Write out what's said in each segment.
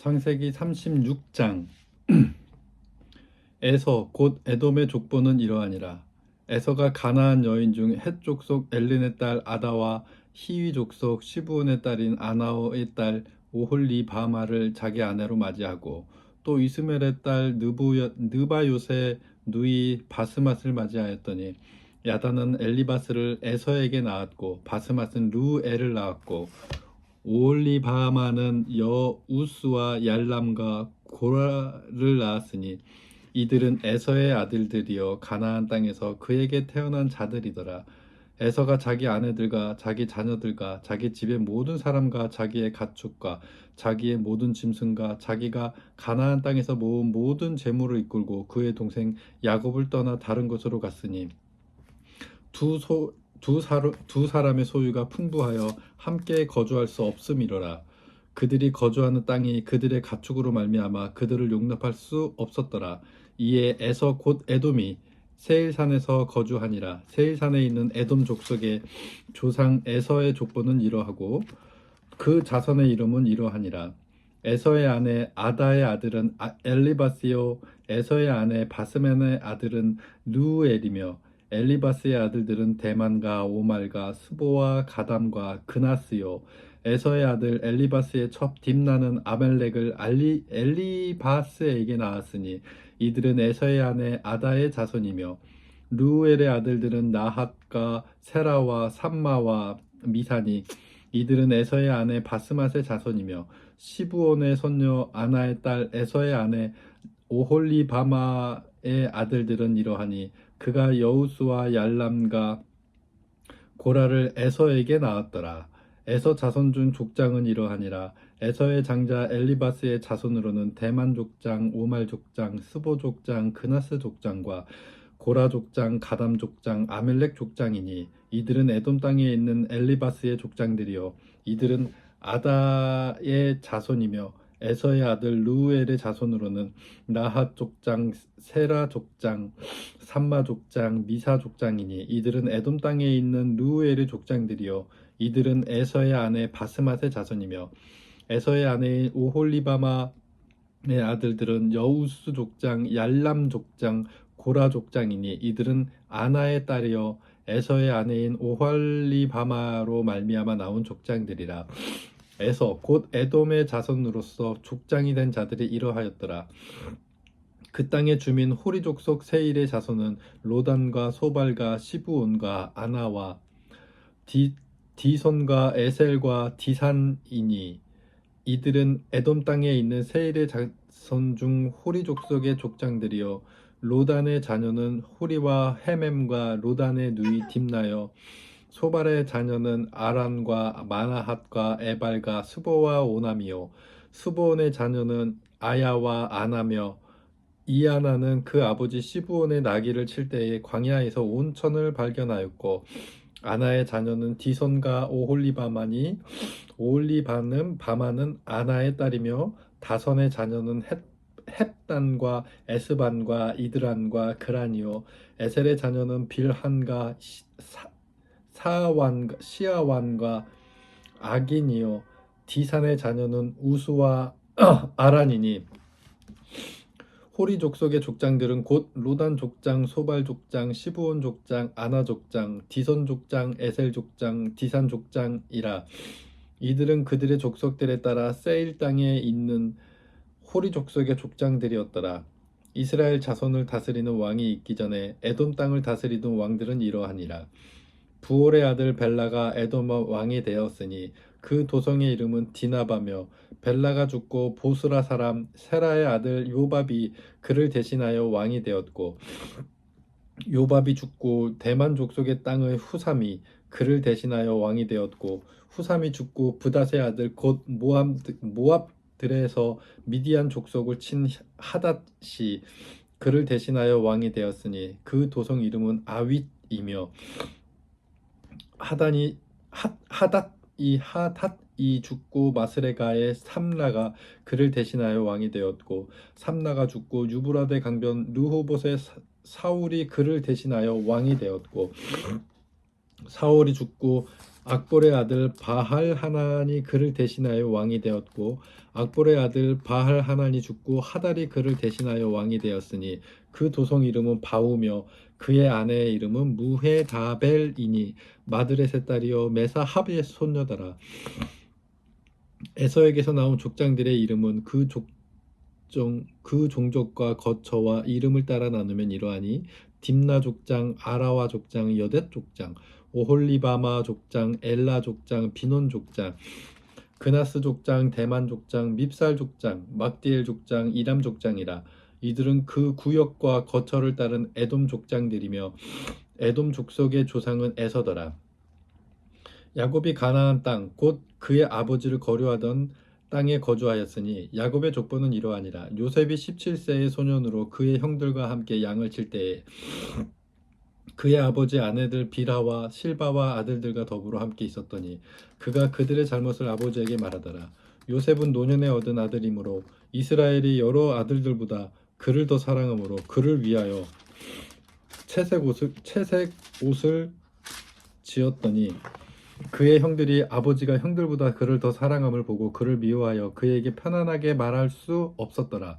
창세기 36장 에서 곧 에돔의 족보는 이러하니라. 에서가 가나안 여인 중 헷 족 속 엘린의 딸 아다와 히위 족 속 시부온의 딸인 아나오의 딸 오홀리 바마를 자기 아내로 맞이하고 또 이스멜의 딸 느바요세 누이 바스맛을 맞이하였더니 야다는 엘리바스를 에서에게 낳았고 바스맛은 루엘을 낳았고 오 올리바마는 여우스와 얄람과 고라를 낳았으니 이들은 에서의 아들들이여 가나안 땅에서 그에게 태어난 자들이더라. 에서가 자기 아내들과 자기 자녀들과 자기 집의 모든 사람과 자기의 가축과 자기의 모든 짐승과 자기가 가나안 땅에서 모은 모든 재물을 이끌고 그의 동생 야곱을 떠나 다른 곳으로 갔으니 두, 소, 두, 사로, 두 사람의 소유가 풍부하여 함께 거주할 수 없음이로라. 그들이 거주하는 땅이 그들의 가축으로 말미암아 그들을 용납할 수 없었더라. 이에 에서 곧 에돔이 세일산에서 거주하니라. 세일산에 있는 에돔 족속의 조상 에서의 족보는 이러하고 그 자손의 이름은 이러하니라. 에서의 아내 아다의 아들은 아- 엘리바스요 에서의 아내 바스멘의 아들은 루엘이며 엘리바스의 아들들은 대만과 오말과 스보와 가담과 그나스요 에서의 아들 엘리바스의 첩 딥나는 아멜렉을 알리, 엘리바스에게 낳았으니 이들은 에서의 아내 아다의 자손이며 루엘의 아들들은 나핫과 세라와 삼마와 미사니 이들은 에서의 아내 바스맛의 자손이며 시부온의 손녀 아나의 딸 에서의 아내 오홀리바마의 아들들은 이러하니 그가 여우스와 얄람과 고라를 에서에게 낳았더라. 에서 자손 중 족장은 이러하니라. 에서의 장자 엘리바스의 자손으로는 대만 족장, 오말 족장, 스보 족장, 그나스 족장과 고라 족장, 가담 족장, 아멜렉 족장이니 이들은 에돔 땅에 있는 엘리바스의 족장들이요 이들은 아다의 자손이며 에서의 아들 루엘의 자손으로는 나핫 족장, 세라 족장, 삼마 족장, 미사 족장이니 이들은 에돔 땅에 있는 루엘의 족장들이요. 이들은 에서의 아내 바스맛의 자손이며 에서의 아내인 오홀리바마의 아들들은 여우스 족장, 얄람 족장, 고라 족장이니 이들은 아나의 딸이요. 에서의 아내인 오홀리바마로 말미암아 나온 족장들이라 에서 곧 에돔의 자손으로서 족장이 된 자들이 이러하였더라. 그 땅의 주민 호리 족 속 세일의 자손은 로단과 소발과 시부온과 아나와 디, 디손과 에셀과 디산이니 이들은 에돔 땅에 있는 세일의 자손 중 호리 족 속의 족장들이요 로단의 자녀는 호리와 헤mem과 로단의 누이 딥나여 소발의 자녀는 아란과 마나핫과 에발과 스보와 오남이요. 스보온의 자녀는 아야와 아나며 이아나는 그 아버지 시부온의 나귀를 칠 때에 광야에서 온천을 발견하였고 아나의 자녀는 디손과 오홀리바마니 오홀리바는 바마는 아나의 딸이며 다선의 자녀는 헷, 헵단과 에스반과 이드란과 그란이요. 에셀의 자녀는 빌한과 시- 사, 사완 시아완과 아긴이요 디산의 자녀는 우수와 아란이니 호리 족속의 족장들은 곧 로단 족장, 소발 족장, 시부온 족장, 아나 족장, 디선 족장, 에셀 족장, 디산 족장이라 이들은 그들의 족속들에 따라 세일 땅에 있는 호리 족속의 족장들이었더라. 이스라엘 자손을 다스리는 왕이 있기 전에 에돔 땅을 다스리던 왕들은 이러하니라. 부올의 아들 벨라가 에돔 왕이 되었으니 그 도성의 이름은 디나바며 벨라가 죽고 보스라 사람 세라의 아들 요밥이 그를 대신하여 왕이 되었고 요밥이 죽고 대만 족속의 땅의 후삼이 그를 대신하여 왕이 되었고 후삼이 죽고 부닷의 아들 곧 모압 모압 들에서 미디안 족속을 친 하닷이 그를 대신하여 왕이 되었으니 그 도성 이름은 아윗이며 하단이 하, 하닷 이 하닷 이 죽고 마스레가의 삼라가 그를 대신하여 왕이 되었고 삼라가 죽고 유브라데 강변 르호봇의 사- 사울이 그를 대신하여 왕이 되었고 사울이 죽고 악볼의 아들 바할 하난이 그를 대신하여 왕이 되었고 악볼의 아들 바할 하난이 죽고 하달이 그를 대신하여 왕이 되었으니 그 도성 이름은 바우며 그의 아내의 이름은 무헤다벨이니 마드렛의 딸이요 메사합의 손녀더라. 에서에게서 나온 족장들의 이름은 그 족종 그 종족과 거처와 이름을 따라 나누면 이러하니 딥나 족장, 아라와 족장, 여댓 족장, 오홀리바마 족장, 엘라 족장, 비논 족장, 그나스 족장, 대만 족장, 밉살 족장, 막디엘 족장, 이람 족장이라 이들은 그 구역과 거처를 따른 에돔 족장들이며 에돔 족속의 조상은 에서더라. 야곱이 가나안 땅 곧 그의 아버지를 거류하던 땅에 거주하였으니 야곱의 족보는 이러하니라 요셉이 17세의 소년으로 그의 형들과 함께 양을 칠 때에 그의 아버지 아내들 비라와 실바와 아들들과 더불어 함께 있었더니 그가 그들의 잘못을 아버지에게 말하더라 요셉은 노년에 얻은 아들이므로 이스라엘이 여러 아들들보다 그를 더 사랑하므로 그를 위하여 채색 옷을 채색 옷을 지었더니 그의 형들이 아버지가 형들보다 그를 더 사랑함을 보고 그를 미워하여 그에게 편안하게 말할 수 없었더라.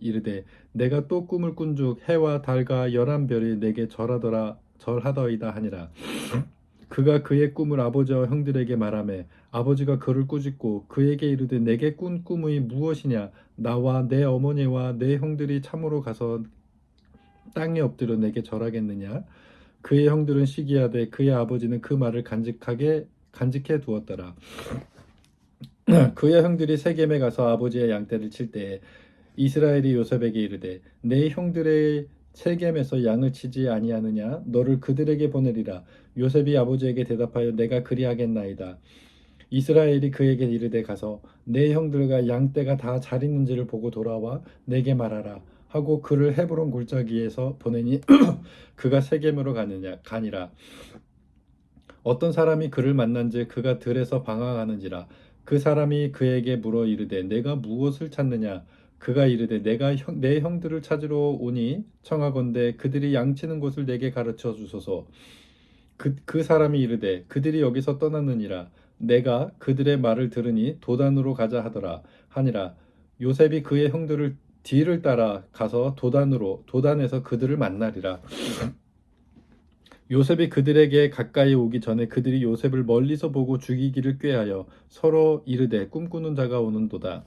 이르되 내가 또 꿈을 꾼즉 해와 달과 열한 별이 내게 절하더라 절하더이다 하니라. 그가 그의 꿈을 아버지와 형들에게 말하매 아버지가 그를 꾸짖고 그에게 이르되 내게 꾼 꿈이 무엇이냐? 나와 내 어머니와 내 형들이 참으로 가서 땅에 엎드려 내게 절하겠느냐? 그의 형들은 시기하되 그의 아버지는 그 말을 간직하게 간직해 두었더라. 그의 형들이 세겜에 가서 아버지의 양떼를 칠 때에 이스라엘이 요셉에게 이르되 내 형들의 세겜에서 양을 치지 아니하느냐? 너를 그들에게 보내리라. 요셉이 아버지에게 대답하여 내가 그리하겠나이다. 이스라엘이 그에게 이르되 가서 내 형들과 양 떼가 다 잘 있는지를 보고 돌아와 내게 말하라. 하고 그를 헤브론 골짜기에서 보내니 그가 세겜으로 가느냐 가니라. 어떤 사람이 그를 만난즉 그가 들에서 방황하는지라. 그 사람이 그에게 물어 이르되 내가 무엇을 찾느냐 그가 이르되 내가 형, 내 형들을 찾으러 오니 청하건대 그들이 양치는 곳을 내게 가르쳐 주소서. 그, 그 사람이 이르되 그들이 여기서 떠났느니라. 내가 그들의 말을 들으니 도단으로 가자 하더라. 하니라. 요셉이 그의 형들을 뒤를 따라 가서 도단으로 도단에서 그들을 만나리라 요셉이 그들에게 가까이 오기 전에 그들이 요셉을 멀리서 보고 죽이기를 꾀하여 서로 이르되 꿈꾸는 자가 오는도다.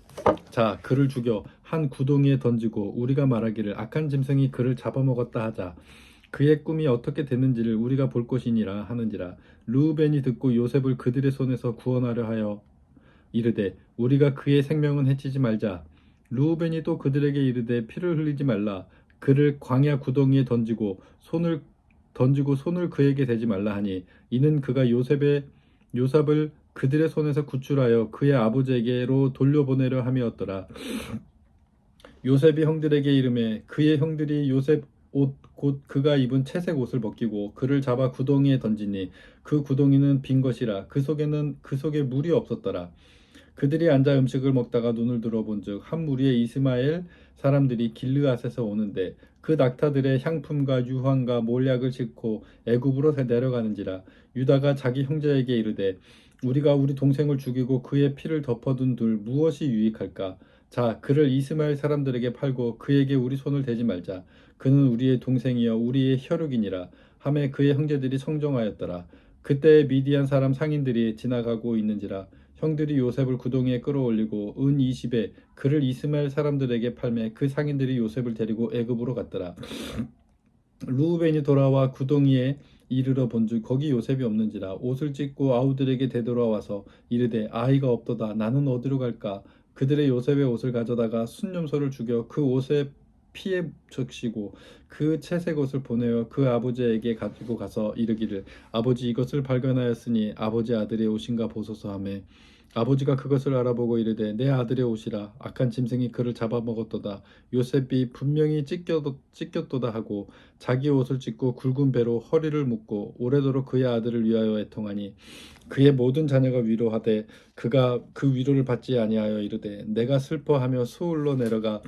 자, 그를 죽여 한 구덩이에 던지고 우리가 말하기를 악한 짐승이 그를 잡아먹었다 하자. 그의 꿈이 어떻게 됐는지를 우리가 볼 것이니라 하는지라. 루벤이 듣고 요셉을 그들의 손에서 구원하려 하여 이르되 우리가 그의 생명은 해치지 말자. 루벤이 또 그들에게 이르되 피를 흘리지 말라. 그를 광야 구덩이에 던지고 손을 던지고 손을 그에게 대지 말라 하니 이는 그가 요셉의 요셉을 그들의 손에서 구출하여 그의 아버지에게로 돌려보내려 함이었더라. 요셉이 형들에게 이름해 그의 형들이 요셉 옷 곧 그가 입은 채색 옷을 벗기고 그를 잡아 구덩이에 던지니 그 구덩이는 빈 것이라 그 속에는 그 속에 물이 없었더라. 그들이 앉아 음식을 먹다가 눈을 들어본즉 한 무리의 이스마엘 사람들이 길르앗에서 오는데 그 낙타들의 향품과 유황과 몰약을 싣고 애굽으로 내려가는지라 유다가 자기 형제에게 이르되 우리가 우리 동생을 죽이고 그의 피를 덮어둔 둘 무엇이 유익할까? 자 그를 이스마엘 사람들에게 팔고 그에게 우리 손을 대지 말자. 그는 우리의 동생이여 우리의 혈육이니라. 함에 그의 형제들이 성정하였더라. 그때 미디안 사람 상인들이 지나가고 있는지라 형들이 요셉을 구덩이에 끌어올리고 은 20에 그를 이스마엘 사람들에게 팔매 그 상인들이 요셉을 데리고 애굽으로 갔더라. 루벤이 돌아와 구덩이에 이르러 본즉 거기 요셉이 없는지라 옷을 찢고 아우들에게 되돌아와서 이르되 아이가 없도다 나는 어디로 갈까 그들의 요셉의 옷을 가져다가 순념소를 죽여 그 옷에 피에 적시고 그 채색 옷을 보내어 그 아버지에게 가지고 가서 이르기를 아버지 이것을 발견하였으니 아버지 아들의 옷인가 보소서 하매 아버지가 그것을 알아보고 이르되 내 아들의 옷이라. 악한 짐승이 그를 잡아먹었도다. 요셉이 분명히 찢겨, 찢겼도다 하고 자기 옷을 찢고 굵은 배로 허리를 묶고 오래도록 그의 아들을 위하여 애통하니 그의 모든 자녀가 위로하되 그가 그 위로를 받지 아니하여 이르되 내가 슬퍼하며 수울로 내려가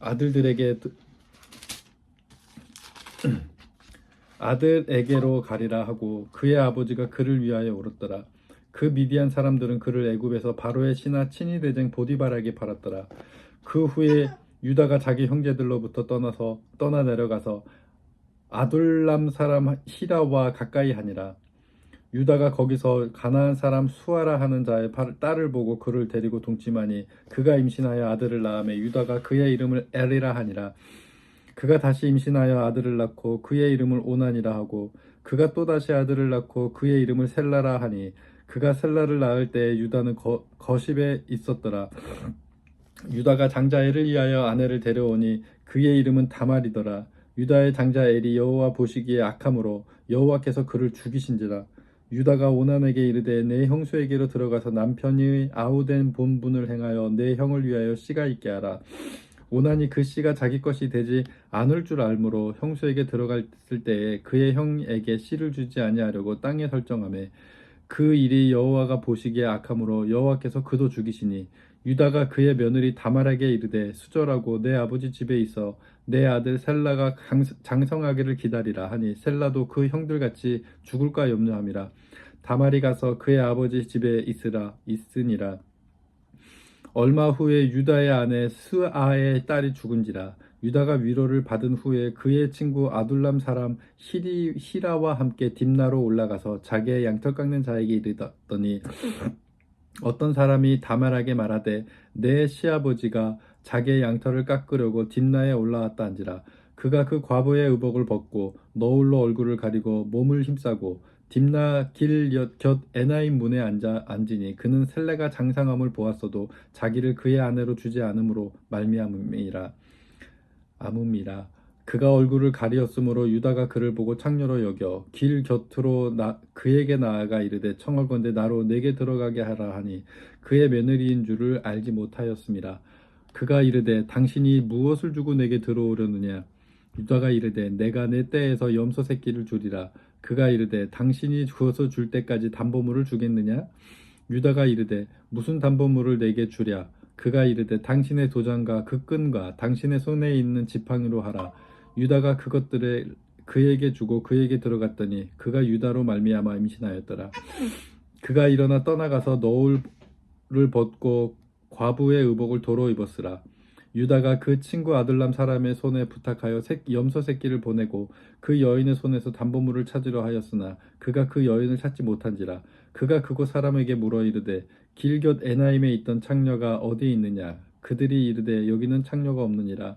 아들들에게 아들에게로 가리라 하고 그의 아버지가 그를 위하여 울었더라. 그 미디안 사람들은 그를 애굽에서 바로의 신하 친위 대장 보디발에게 팔았더라. 그 후에 유다가 자기 형제들로부터 떠나서 떠나 내려가서 아둘람 사람 히라와 가까이 하니라. 유다가 거기서 가나안 사람 수아라 하는 자의 팔- 딸을 보고 그를 데리고 동침하니 그가 임신하여 아들을 낳음에 유다가 그의 이름을 에리라 하니라. 그가 다시 임신하여 아들을 낳고 그의 이름을 오난이라 하고 그가 또 다시 아들을 낳고 그의 이름을 셀라라 하니 그가 셀라를 낳을 때에 유다는 거, 거십에 있었더라. 유다가 장자 엘을 위하여 아내를 데려오니 그의 이름은 다말이더라. 유다의 장자 엘이 여호와 보시기에 악함으로 여호와께서 그를 죽이신지라. 유다가 오난에게 이르되 내 형수에게로 들어가서 남편이 아우된 본분을 행하여 내 형을 위하여 씨가 있게 하라. 오난이 그 씨가 자기 것이 되지 않을 줄 알므로 형수에게 들어갔을 때에 그의 형에게 씨를 주지 아니하려고 땅에 설정하매 그 일이 여호와가 보시기에 악함으로 여호와께서 그도 죽이시니 유다가 그의 며느리 다말에게 이르되 수절하고 내 아버지 집에 있어 내 아들 셀라가 강- 장성하기를 기다리라 하니 셀라도 그 형들같이 죽을까 염려함이라. 다말이 가서 그의 아버지 집에 있으라 있으니라. 얼마 후에 유다의 아내 스아의 딸이 죽은지라. 유다가 위로를 받은 후에 그의 친구 아둘람 사람 히리, 히라와 함께 딥나로 올라가서 자기의 양털 깎는 자에게 이르더니 어떤 사람이 다말하게 말하되 내 시아버지가 자기의 양털을 깎으려고 딥나에 올라왔다 한지라 그가 그 과부의 의복을 벗고 너울로 얼굴을 가리고 몸을 힘싸고 딥나 길 곁 에나임 문에 앉아 앉으니 그는 셀레가 장상함을 보았어도 자기를 그의 아내로 주지 않음으로 말미암음이라 암음이라 그가 얼굴을 가리었으므로 유다가 그를 보고 창녀로 여겨 길 곁으로 나, 그에게 나아가 이르되 청하건대 나로 내게 들어가게 하라 하니 그의 며느리인 줄을 알지 못하였습니다. 그가 이르되 당신이 무엇을 주고 내게 들어오려느냐? 유다가 이르되 내가 내 떼에서 염소 새끼를 주리라. 그가 이르되 당신이 주어서 줄 때까지 담보물을 주겠느냐? 유다가 이르되 무슨 담보물을 내게 주랴? 그가 이르되 당신의 도장과 그 끈과 당신의 손에 있는 지팡이로 하라 유다가 그것들을 그에게 주고 그에게 들어갔더니 그가 유다로 말미암아 임신하였더라. 그가 일어나 떠나가서 너울을 벗고 과부의 의복을 도로 입었으라. 유다가 그 친구 아들람 사람의 손에 부탁하여 새- 염소 새끼를 보내고 그 여인의 손에서 담보물을 찾으려 하였으나 그가 그 여인을 찾지 못한지라. 그가 그곳 사람에게 물어 이르되 길곁 에나임에 있던 창녀가 어디 있느냐? 그들이 이르되 여기는 창녀가 없느니라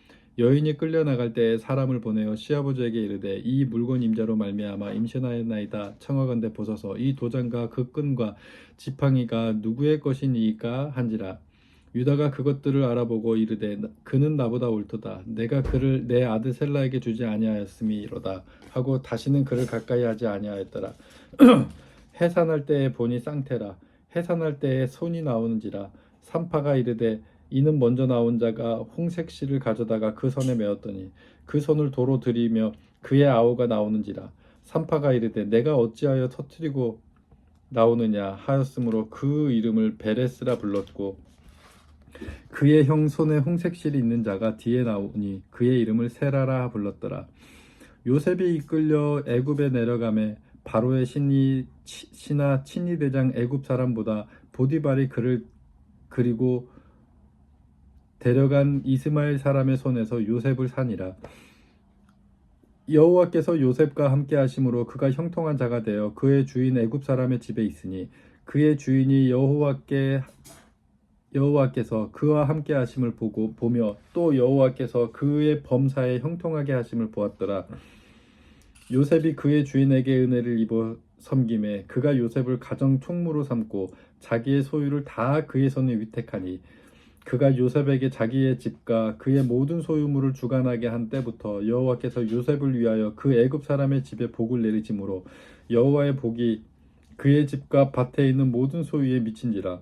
여인이 끌려 나갈 때에 사람을 보내어 시아버지에게 이르되 이 물건 임자로 말미암아 임신하였나이다. 청하건대 보소서. 이 도장과 그 끈과 지팡이가 누구의 것이니까 한지라. 유다가 그것들을 알아보고 이르되 나- 그는 나보다 옳도다. 내가 그를 내 아들 셀라에게 주지 아니하였음이로다. 하고 다시는 그를 가까이 하지 아니하였더라. 해산할 때에 보니 쌍태라. 해산할 때에 손이 나오는지라. 산파가 이르되 이는 먼저 나온 자가 홍색 실을 가져다가 그 손에 메었더니 그 손을 도로 들이며 그의 아우가 나오는지라 산파가 이르되 내가 어찌하여 터뜨리고 나오느냐 하였으므로 그 이름을 베레스라 불렀고 그의 형 손에 홍색 실이 있는 자가 뒤에 나오니 그의 이름을 세라라 불렀더라. 요셉이 이끌려 애굽에 내려가매 바로의 신이 치- 신하 친위 대장 애굽 사람보다 보디발이 그를 그리고 데려간 이스마엘 사람의 손에서 요셉을 산이라 여호와께서 요셉과 함께 하심으로 그가 형통한 자가 되어 그의 주인 애굽 사람의 집에 있으니 그의 주인이 여호와께 여호와께서 그와 함께 하심을 보고 보며 또 여호와께서 그의 범사에 형통하게 하심을 보았더라. 요셉이 그의 주인에게 은혜를 입어 섬김에 그가 요셉을 가정 총무로 삼고 자기의 소유를 다 그의 손에 위택하니 그가 요셉에게 자기의 집과 그의 모든 소유물을 주관하게 한 때부터 여호와께서 요셉을 위하여 그 애굽 사람의 집에 복을 내리심으로 여호와의 복이 그의 집과 밭에 있는 모든 소유에 미친지라.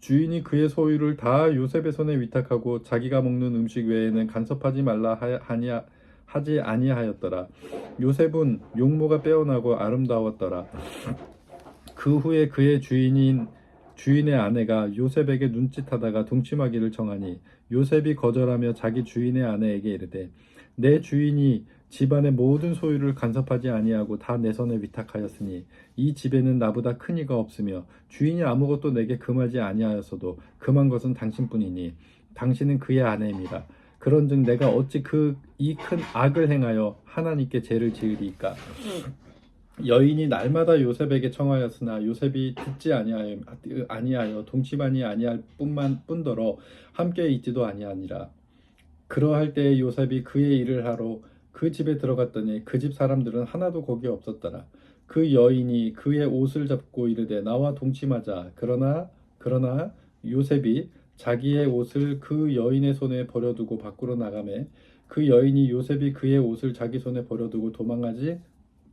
주인이 그의 소유를 다 요셉의 손에 위탁하고 자기가 먹는 음식 외에는 간섭하지 말라 하- 하냐 하지 아니하였더라. 요셉은 용모가 빼어나고 아름다웠더라. 그 후에 그의 주인인 주인의 아내가 요셉에게 눈짓하다가 동침하기를 정하니 요셉이 거절하며 자기 주인의 아내에게 이르되 내 주인이 집안의 모든 소유를 간섭하지 아니하고 다 내 손에 위탁하였으니 이 집에는 나보다 큰 이가 없으며 주인이 아무것도 내게 금하지 아니하였어도 금한 것은 당신뿐이니 당신은 그의 아내입니다. 그런즉 내가 어찌 그 이 큰 악을 행하여 하나님께 죄를 지으리까 여인이 날마다 요셉에게 청하였으나 요셉이 듣지 아니하여, 동치만이 아니할 뿐만 뿐더러 함께 있지도 아니하니라. 그러할 때에 요셉이 그의 일을 하러 그 집에 들어갔더니 그 집 사람들은 하나도 거기 없었더라. 그 여인이 그의 옷을 잡고 이르되 나와 동침하자. 그러나 그러나 요셉이 자기의 옷을 그 여인의 손에 버려두고 밖으로 나가매 그 여인이 요셉이 그의 옷을 자기 손에 버려두고 도망하지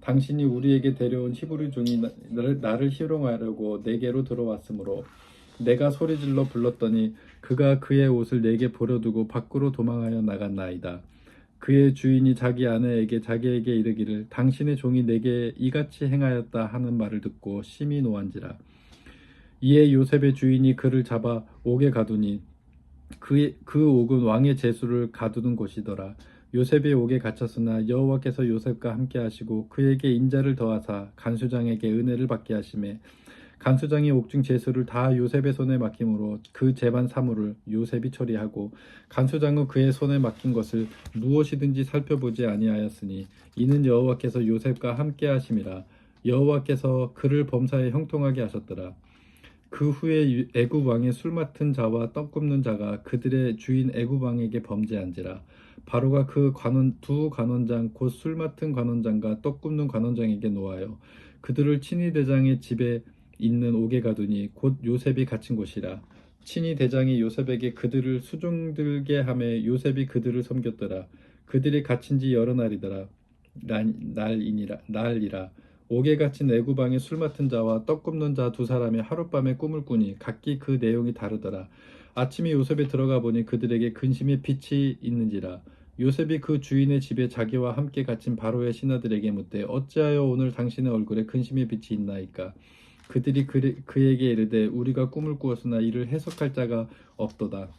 당신이 우리에게 데려온 히브리 종이 나- 나를, 나를 희롱하려고 내게로 들어왔으므로 내가 소리질러 불렀더니 그가 그의 옷을 내게 버려두고 밖으로 도망하여 나갔나이다. 그의 주인이 자기 아내에게 자기에게 이르기를 당신의 종이 내게 이같이 행하였다 하는 말을 듣고 심히 노한지라. 이에 요셉의 주인이 그를 잡아 옥에 가두니 그, 그 옥은 왕의 제수를 가두는 곳이더라. 요셉이 옥에 갇혔으나 여호와께서 요셉과 함께 하시고 그에게 인자를 더하사 간수장에게 은혜를 받게 하심에 간수장이 옥중 제수를 다 요셉의 손에 맡김으로 그 재반 사물을 요셉이 처리하고 간수장은 그의 손에 맡긴 것을 무엇이든지 살펴보지 아니하였으니 이는 여호와께서 요셉과 함께 하심이라 여호와께서 그를 범사에 형통하게 하셨더라. 그 후에 유- 애굽 왕의 술 맡은 자와 떡 굽는 자가 그들의 주인 애굽 왕에게 범죄한지라 바로가 그 관원 두 관원장 곧 술 맡은 관원장과 떡 굽는 관원장에게 놓아요. 그들을 친위 대장의 집에 있는 옥에 가두니 곧 요셉이 갇힌 곳이라. 친위 대장이 요셉에게 그들을 수종들게 하매 요셉이 그들을 섬겼더라. 그들이 갇힌 지 여러 날이더라. 날, 날이니라 날이라. 옥에 갇힌 애구방의 술 맡은 자와 떡 굽는 자 두 사람이 하룻밤에 꿈을 꾸니 각기 그 내용이 다르더라. 아침에 요셉에 들어가 보니 그들에게 근심의 빛이 있는지라 요셉이 그 주인의 집에 자기와 함께 갇힌 바로의 신하들에게 묻되 어찌하여 오늘 당신의 얼굴에 근심의 빛이 있나이까 그들이 그, 그에게 이르되 우리가 꿈을 꾸었으나 이를 해석할 자가 없도다.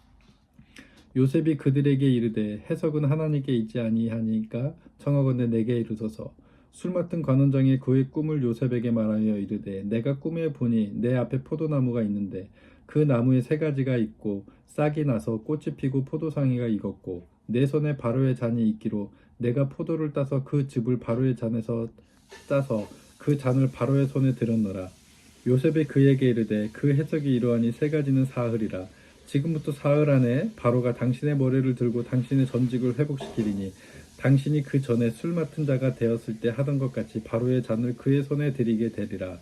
요셉이 그들에게 이르되 해석은 하나님께 있지 아니하니까 청하건대 내게 이르소서. 술 맡은 관원장이 그의 꿈을 요셉에게 말하여 이르되 내가 꿈에 보니 내 앞에 포도나무가 있는데 그 나무에 세 가지가 있고 싹이 나서 꽃이 피고 포도상이가 익었고 내 손에 바로의 잔이 있기로 내가 포도를 따서 그 즙을 바로의 잔에서 짜서 그 잔을 바로의 손에 들었노라. 요셉이 그에게 이르되 그 해석이 이러하니 세 가지는 사흘이라 지금부터 사흘 안에 바로가 당신의 머리를 들고 당신의 전직을 회복시키리니 당신이 그 전에 술 맡은 자가 되었을 때 하던 것 같이 바로의 잔을 그의 손에 드리게 되리라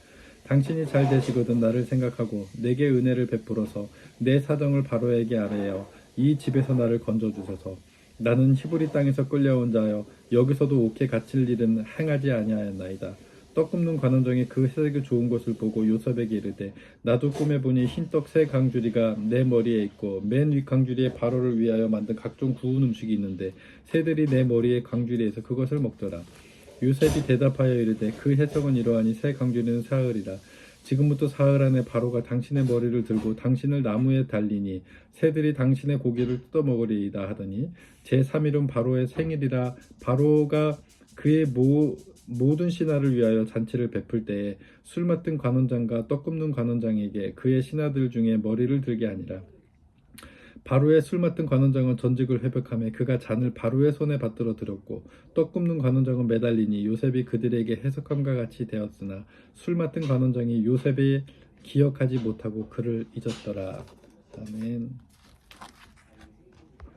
당신이 잘 되시거든 나를 생각하고 내게 은혜를 베풀어서 내 사정을 바로에게 아뢰어 이 집에서 나를 건져 주소서. 나는 히브리 땅에서 끌려온 자여 여기서도 옥에 갇힐 일은 행하지 아니하였나이다. 떡 굽는 관원장이 그 해석이 좋은 것을 보고 요셉에게 이르되 나도 꿈에 보니 흰떡 세 강주리가 내 머리에 있고 맨 위 강주리에 바로를 위하여 만든 각종 구운 음식이 있는데 새들이 내 머리에 강주리에서 그것을 먹더라 요셉이 대답하여 이르되 그 해석은 이러하니 새 강주리는 사흘이라. 지금부터 사흘 안에 바로가 당신의 머리를 들고 당신을 나무에 달리니 새들이 당신의 고기를 뜯어 먹으리이다 하더니 제 3일은 바로의 생일이라 바로가 그의 모, 모든 신하를 위하여 잔치를 베풀 때에 술 맡은 관원장과 떡 굽는 관원장에게 그의 신하들 중에 머리를 들게 하니라 바로의 술 맡은 관원장은 전직을 회복하며 그가 잔을 바로의 손에 받들어 들었고 떡 굽는 관원장은 매달리니 요셉이 그들에게 해석함과 같이 되었으나 술 맡은 관원장이 요셉을 기억하지 못하고 그를 잊었더라. 아멘.